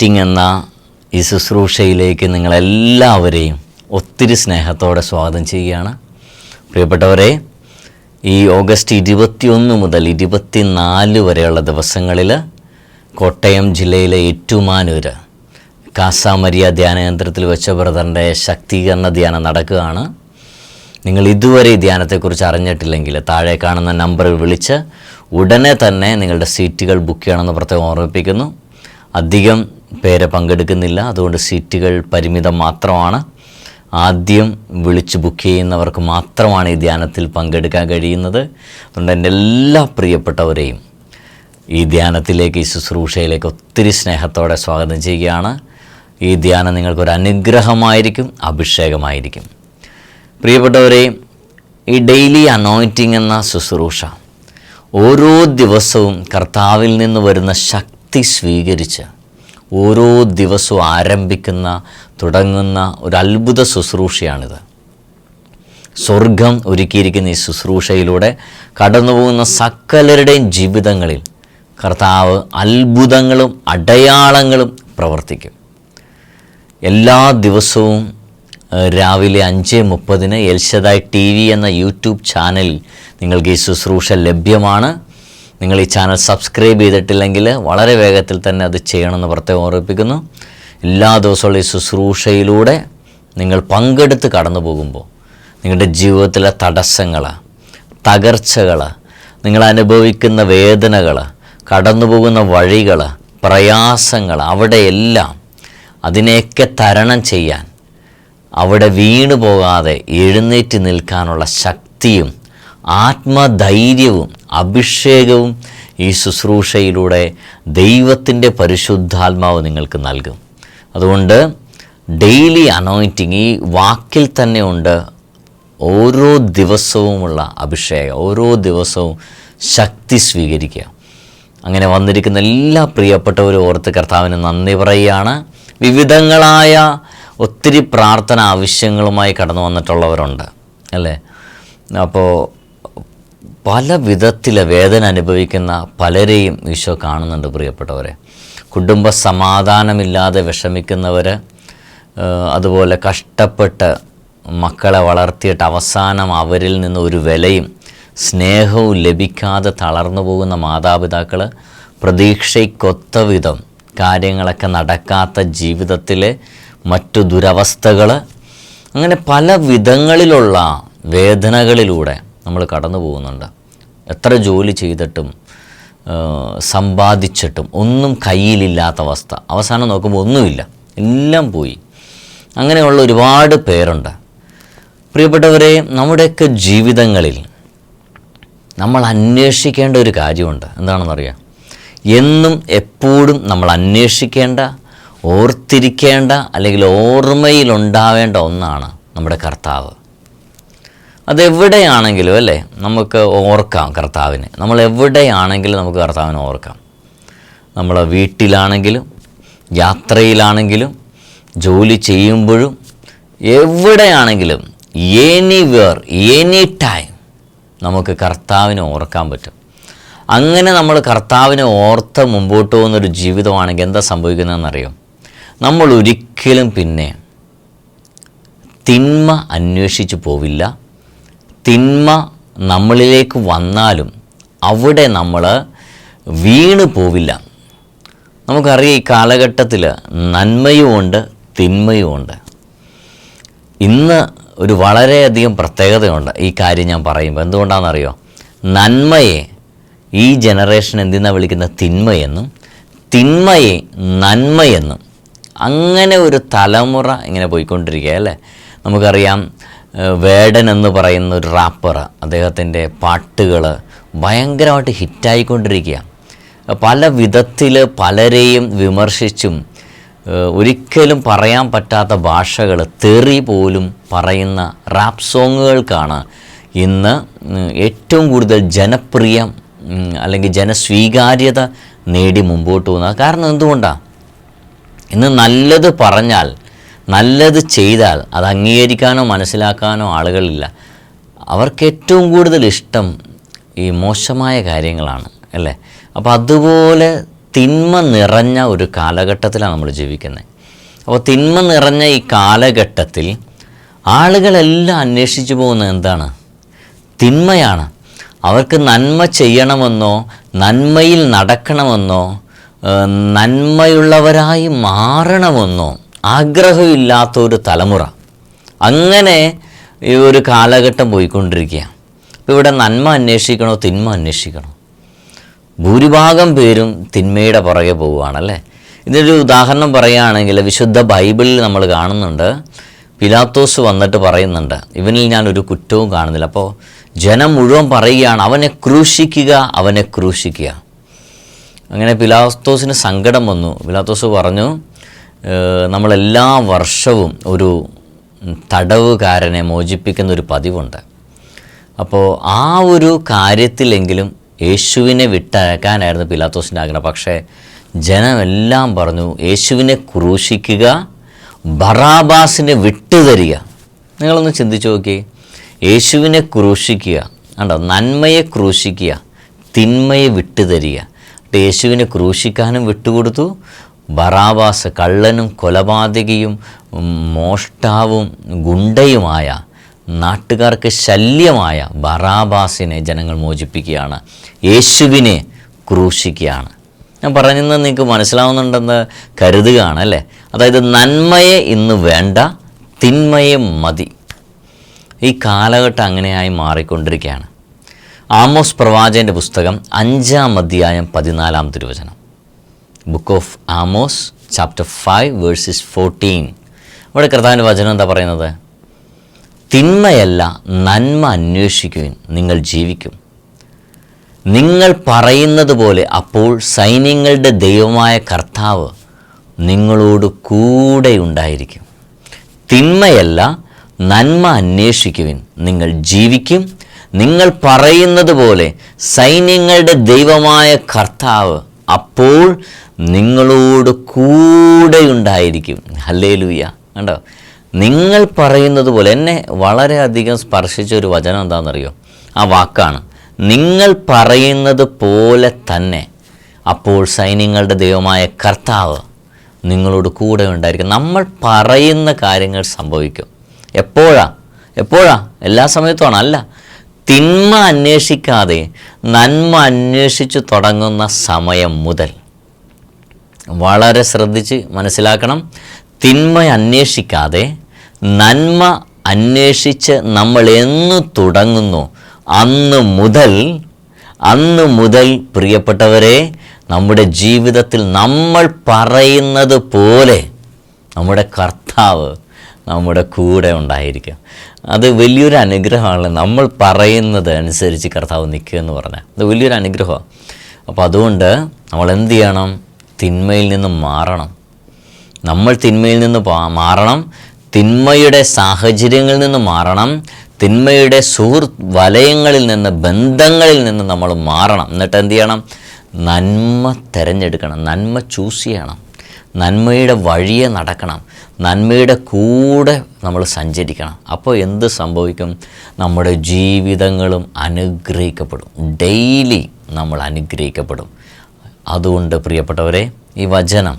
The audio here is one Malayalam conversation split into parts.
അനോയിന്റിങ് എന്ന ഈ ശുശ്രൂഷയിലേക്ക് നിങ്ങളെല്ലാവരെയും ഒത്തിരി സ്നേഹത്തോടെ സ്വാഗതം ചെയ്യുകയാണ്. പ്രിയപ്പെട്ടവരെ ഈ ഓഗസ്റ്റ് ഇരുപത്തിയൊന്ന് മുതൽ ഇരുപത്തിനാല് വരെയുള്ള ദിവസങ്ങളിൽ കോട്ടയം ജില്ലയിലെ ഏറ്റുമാനൂര് കാസാമരിയ ധ്യാനകേന്ദ്രത്തിൽ വെച്ച ബ്രദറിന്റെ ശക്തീകരണ ധ്യാനം നടക്കുകയാണ്. നിങ്ങൾ ഇതുവരെ ഈ ധ്യാനത്തെക്കുറിച്ച് അറിഞ്ഞിട്ടില്ലെങ്കിൽ താഴെ കാണുന്ന നമ്പറിൽ വിളിച്ച് ഉടനെ തന്നെ നിങ്ങളുടെ സീറ്റുകൾ ബുക്ക് ചെയ്യണമെന്ന് പ്രത്യേകം ഓർമ്മിപ്പിക്കുന്നു. അധികം പേരെ പങ്കെടുക്കുന്നില്ല. അതുകൊണ്ട് സീറ്റുകൾ പരിമിതം മാത്രമാണ്. ആദ്യം വിളിച്ച് ബുക്ക് ചെയ്യുന്നവർക്ക് മാത്രമാണ് ഈ ധ്യാനത്തിൽ പങ്കെടുക്കാൻ കഴിയുന്നത്. അതുകൊണ്ട് എന്റെ എല്ലാ പ്രിയപ്പെട്ടവരെയും ഈ ധ്യാനത്തിലേക്ക് ഈ ശുശ്രൂഷയിലേക്ക് ഒത്തിരി സ്നേഹത്തോടെ സ്വാഗതം ചെയ്യുകയാണ്. ഈ ധ്യാനം നിങ്ങൾക്കൊരു അനുഗ്രഹമായിരിക്കും അഭിഷേകമായിരിക്കും. പ്രിയപ്പെട്ടവരെ ഈ ഡെയിലി അനോയിറ്റിംഗ് എന്ന ശുശ്രൂഷ ഓരോ ദിവസവും കർത്താവിൽ നിന്ന് വരുന്ന ശക്തി സ്വീകരിച്ച് ഓരോ ദിവസവും ആരംഭിക്കുന്ന തുടങ്ങുന്ന ഒരു അത്ഭുത ശുശ്രൂഷയാണിത്. സ്വർഗം ഒരുക്കിയിരിക്കുന്ന ഈ ശുശ്രൂഷയിലൂടെ കടന്നുപോകുന്ന സകലരുടെയും ജീവിതങ്ങളിൽ കർത്താവ് അത്ഭുതങ്ങളും അടയാളങ്ങളും പ്രവർത്തിക്കും. എല്ലാ ദിവസവും രാവിലെ അഞ്ച് മുപ്പതിന് എൽഷദായ് ടി വി എന്ന യൂട്യൂബ് ചാനലിൽ നിങ്ങൾക്ക് ഈ ശുശ്രൂഷ ലഭ്യമാണ്. നിങ്ങൾ ഈ ചാനൽ സബ്സ്ക്രൈബ് ചെയ്തിട്ടില്ലെങ്കിൽ വളരെ വേഗത്തിൽ തന്നെ അത് ചെയ്യണമെന്ന് പ്രത്യേകം ഓർമ്മിപ്പിക്കുന്നു. എല്ലാ ദിവസവും ഈ ശുശ്രൂഷയിലൂടെ നിങ്ങൾ പങ്കെടുത്ത് കടന്നു പോകുമ്പോൾ നിങ്ങളുടെ ജീവിതത്തിലെ തടസ്സങ്ങൾ തകർച്ചകൾ നിങ്ങൾ അനുഭവിക്കുന്ന വേദനകൾ കടന്നു പോകുന്ന വഴികൾ പ്രയാസങ്ങൾ അവിടെയെല്ലാം അതിനെയൊക്കെ തരണം ചെയ്യാൻ അവിടെ വീണു പോകാതെ എഴുന്നേറ്റ് നിൽക്കാനുള്ള ശക്തിയും ആത്മധൈര്യവും അഭിഷേകവും ഈ ശുശ്രൂഷയിലൂടെ ദൈവത്തിന്റെ പരിശുദ്ധാത്മാവ് നിങ്ങൾക്ക് നൽകും. അതുകൊണ്ട് ഡെയിലി അനോയിന്റിങ് ഈ വാക്കിൽ തന്നെ ഉണ്ട് ഓരോ ദിവസവുമുള്ള അഭിഷേകം ഓരോ ദിവസവും ശക്തി സ്വീകരിക്കുക. അങ്ങനെ വന്നിരിക്കുന്ന എല്ലാ പ്രിയപ്പെട്ടവരും ഓർത്ത് കർത്താവിന് നന്ദി പറയുകയാണ്. വിവിധങ്ങളായ ഒത്തിരി പ്രാർത്ഥന ആവശ്യങ്ങളുമായി കടന്നു വന്നിട്ടുള്ളവരുണ്ട് അല്ലേ? അപ്പോൾ പല വിധത്തിലെ വേദന അനുഭവിക്കുന്ന പലരെയും ഈശോ കാണുന്നുണ്ട് പ്രിയപ്പെട്ടവരെ. കുടുംബ സമാധാനമില്ലാതെ വിഷമിക്കുന്നവർ അതുപോലെ കഷ്ടപ്പെട്ട് മക്കളെ വളർത്തിയിട്ട് അവസാനം അവരിൽ നിന്ന് ഒരു വിലയും സ്നേഹവും ലഭിക്കാതെ തളർന്നു പോകുന്ന മാതാപിതാക്കൾ പ്രതീക്ഷയ്ക്കൊത്ത വിധം കാര്യങ്ങളൊക്കെ നടക്കാത്ത ജീവിതത്തിലെ മറ്റു ദുരവസ്ഥകൾ അങ്ങനെ പല വിധങ്ങളിലുള്ള വേദനകളിലൂടെ നമ്മൾ കടന്നു പോകുന്നുണ്ട്. എത്ര ജോലി ചെയ്തിട്ടും സമ്പാദിച്ചിട്ടും ഒന്നും കയ്യിലില്ലാത്ത അവസ്ഥ. അവസാനം നോക്കുമ്പോൾ ഒന്നുമില്ല. എല്ലാം പോയി. അങ്ങനെയുള്ള ഒരുപാട് പേരുണ്ട്. പ്രിയപ്പെട്ടവരെ നമ്മുടെയൊക്കെ ജീവിതങ്ങളിൽ നമ്മൾ അന്വേഷിക്കേണ്ട ഒരു കാര്യമുണ്ട്. എന്താണെന്നറിയാം? എന്നും എപ്പോഴും നമ്മൾ അന്വേഷിക്കേണ്ട ഓർത്തിരിക്കേണ്ട അല്ലെങ്കിൽ ഓർമ്മയിലുണ്ടാവേണ്ട ഒന്നാണ് നമ്മുടെ കർത്താവ്. അതെവിടെയാണെങ്കിലും അല്ലേ? നമുക്ക് ഓർക്കാം കർത്താവിനെ. നമ്മൾ എവിടെയാണെങ്കിലും നമുക്ക് കർത്താവിനെ ഓർക്കാം. നമ്മൾ വീട്ടിലാണെങ്കിലും യാത്രയിലാണെങ്കിലും ജോലി ചെയ്യുമ്പോഴും എവിടെയാണെങ്കിലും എനിവെയർ എനി ടൈം നമുക്ക് കർത്താവിനെ ഓർക്കാൻ പറ്റും. അങ്ങനെ നമ്മൾ കർത്താവിനെ ഓർത്ത് മുമ്പോട്ട് പോകുന്നൊരു ജീവിതമാണെങ്കിൽ എന്താ സംഭവിക്കുന്നതെന്നറിയോ? നമ്മൾ ഒരിക്കലും പിന്നെ തിന്മ അന്വേഷിച്ച് പോവില്ല. തിന്മ നമ്മളിലേക്ക് വന്നാലും അവിടെ നമ്മൾ വീണ് പോവില്ല. നമുക്കറിയാം ഈ കാലഘട്ടത്തിൽ നന്മയുമുണ്ട് തിന്മയുമുണ്ട്. ഇന്ന് ഒരു വളരെയധികം പ്രത്യേകതയുണ്ട് ഈ കാര്യം ഞാൻ പറയുമ്പോൾ. എന്തുകൊണ്ടാണെന്നറിയോ? നന്മയെ ഈ ജനറേഷൻ എന്തിനാണ് വിളിക്കുന്ന തിന്മയെന്നും തിന്മയെ നന്മയെന്നും. അങ്ങനെ ഒരു തലമുറ ഇങ്ങനെ പോയിക്കൊണ്ടിരിക്കുക അല്ലേ? നമുക്കറിയാം വേടൻ എന്ന് പറയുന്ന ഒരു റാപ്പർ അദ്ദേഹത്തിന്റെ പാട്ടുകൾ ഭയങ്കരമായിട്ട് ഹിറ്റായിക്കൊണ്ടിരിക്കുക. പല വിധത്തിൽ പലരെയും വിമർശിച്ചും ഒരിക്കലും പറയാൻ പറ്റാത്ത ഭാഷകൾ തെറി പോലും പറയുന്ന റാപ്പ് സോങ്ങുകൾക്കാണ് ഇന്ന് ഏറ്റവും കൂടുതൽ ജനപ്രിയം അല്ലെങ്കിൽ ജനസ്വീകാര്യത നേടി മുമ്പോട്ട് പോകുന്നത്. കാരണം എന്തുകൊണ്ടാണ് ഇന്ന് നല്ലത് പറഞ്ഞാൽ നല്ലത് ചെയ്താൽ അത് അംഗീകരിക്കാനോ മനസ്സിലാക്കാനോ ആളുകളില്ല. അവർക്ക് ഏറ്റവും കൂടുതൽ ഇഷ്ടം ഈ മോശമായ കാര്യങ്ങളാണ് അല്ലേ? അപ്പോൾ അതുപോലെ തിന്മ നിറഞ്ഞ ഒരു കാലഘട്ടത്തിലാണ് നമ്മൾ ജീവിക്കുന്നത്. അപ്പോൾ തിന്മ നിറഞ്ഞ ഈ കാലഘട്ടത്തിൽ ആളുകളെല്ലാം അന്വേഷിച്ചു പോകുന്നത് എന്താണ്? തിന്മയാണ്. അവർക്ക് നന്മ ചെയ്യണമെന്നോ നന്മയിൽ നടക്കണമെന്നോ നന്മയുള്ളവരായി മാറണമെന്നോ ആഗ്രഹമില്ലാത്ത ഒരു തലമുറ. അങ്ങനെ ഈ ഒരു കാലഘട്ടം പോയിക്കൊണ്ടിരിക്കുകയാണ് അപ്പോൾ ഇവിടെ നന്മ അന്വേഷിക്കണോ തിന്മ അന്വേഷിക്കണോ? ഭൂരിഭാഗം പേരും തിന്മയുടെ പുറകെ പോവുകയാണല്ലേ? ഇതിനൊരു ഉദാഹരണം പറയുകയാണെങ്കിൽ വിശുദ്ധ ബൈബിളിൽ നമ്മൾ കാണുന്നുണ്ട്. പിലാത്തോസ് വന്നിട്ട് പറയുന്നുണ്ട് ഇവനിൽ ഞാൻ ഒരു കുറ്റവും കാണുന്നില്ല. അപ്പോൾ ജനം മുഴുവൻ പറയുകയാണ് അവനെ ക്രൂശിക്കുക അവനെ ക്രൂശിക്കുക. അങ്ങനെ പിലാത്തോസിന് സങ്കടം വന്നു. പിലാത്തോസ് പറഞ്ഞു "ഏഹ്, നമ്മളെല്ലാ വർഷവും ഒരു തടവുകാരനെ മോചിപ്പിക്കുന്ന ഒരു പതിവുണ്ട്. അപ്പോൾ ആ ഒരു കാര്യത്തിലെങ്കിലും യേശുവിനെ വിട്ടയക്കാനായിരുന്നു പിലാത്തോസിന്റെ ആഗ്രഹം. പക്ഷേ ജനമെല്ലാം പറഞ്ഞു യേശുവിനെ ക്രൂശിക്കുക ബറാബാസിനെ വിട്ടുതരിക. നിങ്ങളൊന്ന് ചിന്തിച്ചു നോക്കി യേശുവിനെ ക്രൂശിക്കുക കണ്ടോ? നന്മയെ ക്രൂശിക്കുക തിന്മയെ വിട്ടുതരിക. യേശുവിനെ ക്രൂശിക്കാനും വിട്ടുകൊടുത്തു ബറാബാസ് കള്ളനും കൊലപാതകിയും മോഷ്ടാവും ഗുണ്ടയുമായ നാട്ടുകാർക്ക് ശല്യമായ ബറാബാസിനെ ജനങ്ങൾ മോചിപ്പിക്കുകയാണ്. യേശുവിനെ ക്രൂശിക്കുകയാണ്. ഞാൻ പറഞ്ഞത് നിങ്ങൾക്ക് മനസ്സിലാവുന്നുണ്ടെന്ന് കരുതുകയാണ് അല്ലേ? അതായത് നന്മയെ ഇന്ന് വേണ്ട തിന്മയെ മതി. ഈ കാലഘട്ടം അങ്ങനെയായി മാറിക്കൊണ്ടിരിക്കുകയാണ്. ആമോസ് പ്രവാചകന്റെ പുസ്തകം അഞ്ചാം അധ്യായം പതിനാലാം തിരുവചനം. Book of Amos chapter five verses fourteen ഇവിടെ കർത്താവിന്റെ വചനം എന്താ പറയുന്നത്? തിന്മയല്ല നന്മ അന്വേഷിക്കുവിൻ നിങ്ങൾ ജീവിക്കും. നിങ്ങൾ പറയുന്നത് പോലെ അപ്പോൾ സൈന്യങ്ങളുടെ ദൈവമായ കർത്താവ് നിങ്ങളോട് കൂടെ ഉണ്ടായിരിക്കും. തിന്മയല്ല നന്മ അന്വേഷിക്കുവിൻ നിങ്ങൾ ജീവിക്കും. നിങ്ങൾ പറയുന്നത് പോലെ സൈന്യങ്ങളുടെ ദൈവമായ കർത്താവ് അപ്പോൾ നിങ്ങളോട് കൂടെ ഉണ്ടായിരിക്കും ഹല്ലേ ലൂയ കണ്ടോ? നിങ്ങൾ പറയുന്നത് പോലെ എന്നെ വളരെയധികം സ്പർശിച്ച ഒരു വചനം എന്താണെന്നറിയോ? ആ വാക്കാണ്. നിങ്ങൾ പറയുന്നത് പോലെ തന്നെ അപ്പോൾ സൈന്യങ്ങളുടെ ദൈവമായ കർത്താവ് നിങ്ങളോട് കൂടെ ഉണ്ടായിരിക്കും. നമ്മൾ പറയുന്ന കാര്യങ്ങൾ സംഭവിക്കും. എപ്പോഴാ? എപ്പോഴാ? എല്ലാ സമയത്തുമാണ്. അല്ല. തിന്മ അന്വേഷിക്കാതെ നന്മ അന്വേഷിച്ചു തുടങ്ങുന്ന സമയം മുതൽ. വളരെ ശ്രദ്ധിച്ച് മനസ്സിലാക്കണം. തിന്മ അന്വേഷിക്കാതെ നന്മ അന്വേഷിച്ച് നമ്മൾ എന്ന് തുടങ്ങുന്നു അന്ന് മുതൽ അന്ന് മുതൽ പ്രിയപ്പെട്ടവരെ നമ്മുടെ ജീവിതത്തിൽ നമ്മൾ പറയുന്നത് പോലെ നമ്മുടെ കർത്താവ് നമ്മുടെ കൂടെ ഉണ്ടായിരിക്കും. അത് വലിയൊരു അനുഗ്രഹമാണ്. നമ്മൾ പറയുന്നത് അനുസരിച്ച് കർത്താവ് നിൽക്കുക എന്ന് പറഞ്ഞാൽ. അത് വലിയൊരു അനുഗ്രഹമാണ്. അപ്പോൾ അതുകൊണ്ട് നമ്മൾ എന്ത് ചെയ്യണം? തിന്മയിൽ നിന്ന് മാറണം. നമ്മൾ തിന്മയിൽ നിന്ന് മാറണം. തിന്മയുടെ സാഹചര്യങ്ങളിൽ നിന്ന് മാറണം. തിന്മയുടെ സുഹൃത്ത് വലയങ്ങളിൽ നിന്ന് ബന്ധങ്ങളിൽ നിന്ന് നമ്മൾ മാറണം. എന്നിട്ട് എന്ത് ചെയ്യണം? നന്മ തിരഞ്ഞെടുക്കണം. നന്മ ചൂസ് ചെയ്യണം. നന്മയുടെ വഴിയെ നടക്കണം. നന്മയുടെ കൂടെ നമ്മൾ സഞ്ചരിക്കണം. അപ്പോൾ എന്ത് സംഭവിക്കും? നമ്മുടെ ജീവിതങ്ങളും അനുഗ്രഹിക്കപ്പെടും. ഡെയിലി നമ്മൾ അനുഗ്രഹിക്കപ്പെടും. അതുകൊണ്ട് പ്രിയപ്പെട്ടവരെ ഈ വചനം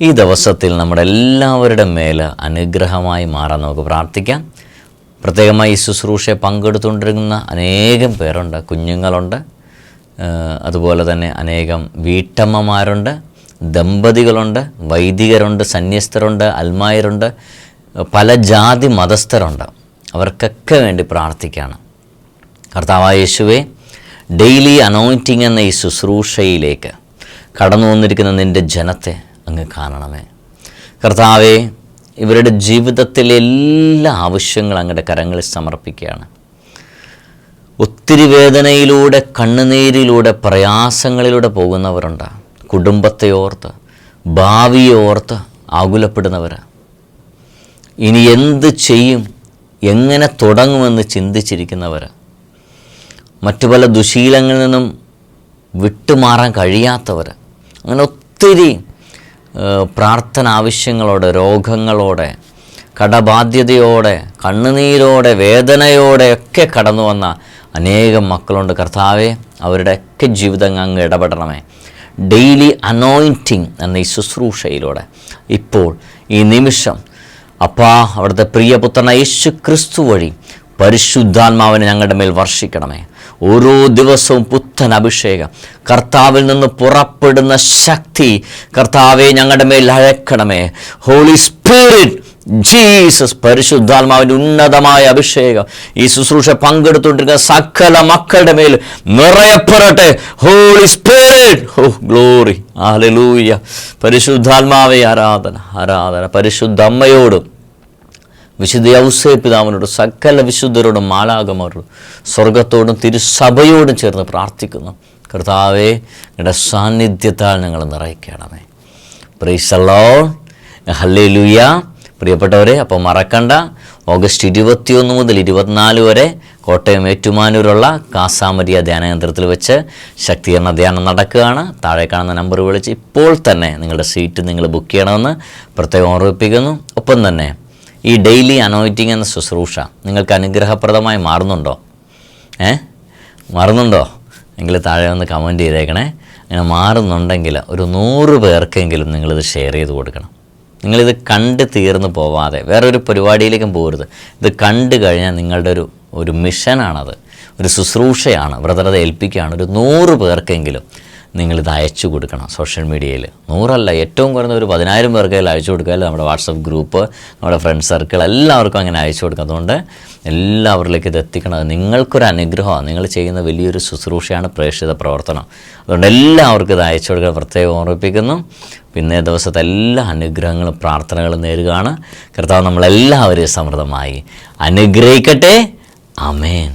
ഈ ദിവസത്തിൽ നമ്മുടെ എല്ലാവരുടെ മേൽ അനുഗ്രഹമായി മാറാൻ നമുക്ക് പ്രാർത്ഥിക്കാം. പ്രത്യേകമായി ഈ ശുശ്രൂഷയെ പങ്കെടുത്തുകൊണ്ടിരിക്കുന്ന അനേകം പേരുണ്ട് കുഞ്ഞുങ്ങളുണ്ട്. അതുപോലെ തന്നെ അനേകം വീട്ടമ്മമാരുണ്ട് ദമ്പതികളുണ്ട് വൈദികരുണ്ട് സന്യസ്തരുണ്ട് അൽമായരുണ്ട് പല ജാതി മതസ്ഥരുണ്ട്. അവർക്കൊക്കെ വേണ്ടി പ്രാർത്ഥിക്കുകയാണ് കർത്താവായ യേശുവെ ഡെയിലി അനോയിന്റിങ് എന്ന ഈ ശുശ്രൂഷയിലേക്ക് കടന്നു വന്നിരിക്കുന്ന നിന്റെ ജനത്തെ അങ്ങ് കാണണമേ. കർത്താവെ ഇവരുടെ ജീവിതത്തിലെ എല്ലാ ആവശ്യങ്ങളും അങ്ങയുടെ കരങ്ങളിൽ സമർപ്പിക്കുകയാണ്. ഒത്തിരി വേദനയിലൂടെ കണ്ണുനീരിലൂടെ പ്രയാസങ്ങളിലൂടെ പോകുന്നവരുണ്ട്. കുടുംബത്തെ ഓർത്ത് ഭാവിയെ ഓർത്ത് ആകുലപ്പെടുന്നവർ. ഇനി എന്ത് ചെയ്യും? എങ്ങനെ തുടങ്ങുമെന്ന് ചിന്തിച്ചിരിക്കുന്നവർ. മറ്റു പല ദുശീലങ്ങളിൽ നിന്നും വിട്ടുമാറാൻ കഴിയാത്തവർ അങ്ങനെ ഒത്തിരി പ്രാർത്ഥന ആവശ്യങ്ങളോടെ രോഗങ്ങളോടെ കടബാധ്യതയോടെ കണ്ണുനീരോടെ വേദനയോടെ ഒക്കെ കടന്നു വന്ന അനേകം മക്കളുണ്ട്. കർത്താവെ അവരുടെയൊക്കെ ജീവിതം അങ്ങ് ഇടപെടണമേ. ഡെയിലി അനോയിന്റിങ് എന്ന ഈ ശുശ്രൂഷയിലൂടെ. ഇപ്പോൾ ഈ നിമിഷം അപ്പാ അവിടുത്തെ പ്രിയപുത്രനായ യേശു ക്രിസ്തു വഴി പരിശുദ്ധാത്മാവിനെ ഞങ്ങളുടെ മേൽ വർഷിക്കണമേ. ഓരോ ദിവസവും പുത്തൻ അഭിഷേകം. കർത്താവിൽ നിന്ന് പുറപ്പെടുന്ന ശക്തി കർത്താവെ ഞങ്ങളുടെ മേൽ അഴക്കണമേ ഹോളി സ്പിരിറ്റ് ജീസസ് പരിശുദ്ധാത്മാവിന്റെ ഉന്നതമായ അഭിഷേകം. ഈ ശുശ്രൂഷ പങ്കെടുത്തുകൊണ്ടിരിക്കുന്ന സകല മക്കളുടെ മേൽ നിറയപ്പെടട്ടെ. Holy spirit oh glory hallelujah പരിശുദ്ധാത്മാവെ ആരാധന ആരാധന. പരിശുദ്ധ അമ്മയോടും വിശുദ്ധ ഔസേ പിതാവിനോടും സകല വിശുദ്ധരോടും മാലാകമാരോടും സ്വർഗത്തോടും തിരുസഭയോടും ചേർന്ന് പ്രാർത്ഥിക്കുന്നു. കർത്താവെ നിങ്ങളുടെ സാന്നിധ്യത്താൽ ഞങ്ങൾ നിറയ്ക്കണമേ. പ്രീസല്ലോ ഹല്ലേ ലൂയ പ്രിയപ്പെട്ടവരെ അപ്പോൾ മറക്കണ്ട. ഓഗസ്റ്റ് ഇരുപത്തിയൊന്ന് മുതൽ ഇരുപത്തിനാല് വരെ കോട്ടയം ഏറ്റുമാനൂരുള്ള കാസാമരിയ ധ്യാനകേന്ദ്രത്തിൽ വെച്ച് ശക്തീകരണ ധ്യാനം നടക്കുകയാണ്. താഴെ കാണുന്ന നമ്പർ വിളിച്ച് ഇപ്പോൾ തന്നെ നിങ്ങളുടെ സീറ്റ് നിങ്ങൾ ബുക്ക് ചെയ്യണമെന്ന് പ്രത്യേകം ഓർമ്മിപ്പിക്കുന്നു. ഒപ്പം തന്നെ ഈ ഡെയിലി അനോയിറ്റിംഗ് എന്ന ശുശ്രൂഷ നിങ്ങൾക്ക് അനുഗ്രഹപ്രദമായി മാറുന്നുണ്ടോ? ഏ? മാറുന്നുണ്ടോ? എങ്കിൽ താഴെ വന്ന് കമന്റ് ചെയ്തേക്കണേ. അങ്ങനെ മാറുന്നുണ്ടെങ്കിൽ ഒരു നൂറ് പേർക്കെങ്കിലും നിങ്ങളിത് ഷെയർ ചെയ്ത് കൊടുക്കണം. നിങ്ങളിത് കണ്ട് തീർന്നു പോവാതെ വേറൊരു പരിപാടിയിലേക്കും പോകരുത്. ഇത് കണ്ടു കഴിഞ്ഞാൽ നിങ്ങളുടെ ഒരു ഒരു മിഷനാണത് ഒരു ശുശ്രൂഷയാണ്. വ്രതത ഏൽപ്പിക്കുകയാണ്. ഒരു നൂറ് പേർക്കെങ്കിലും നിങ്ങളിത് അയച്ചു കൊടുക്കണം സോഷ്യൽ മീഡിയയിൽ. നൂറല്ല ഏറ്റവും കുറഞ്ഞ ഒരു പതിനായിരം പേർക്കെങ്കിലും അയച്ചു കൊടുക്കുക നമ്മുടെ വാട്സപ്പ് ഗ്രൂപ്പ് നമ്മുടെ ഫ്രണ്ട് സർക്കിൾ എല്ലാവർക്കും അങ്ങനെ അയച്ചു കൊടുക്കുക അതുകൊണ്ട് എല്ലാവരിലേക്ക് ഇത് എത്തിക്കണം. അത് നിങ്ങൾക്കൊരു അനുഗ്രഹമാണ്. നിങ്ങൾ ചെയ്യുന്ന വലിയൊരു ശുശ്രൂഷയാണ് പ്രേക്ഷിത പ്രവർത്തനം. അതുകൊണ്ട് എല്ലാവർക്കും ഇത് അയച്ചു കൊടുക്കാൻ പ്രത്യേകം ഓർമ്മിപ്പിക്കുന്നു. പിന്നേ ദിവസത്തെ എല്ലാ അനുഗ്രഹങ്ങളും പ്രാർത്ഥനകളും നേരുകയാണ്. കർത്താവ് നമ്മളെല്ലാവരെയും സമൃദ്ധമായി അനുഗ്രഹിക്കട്ടെ. അമേൻ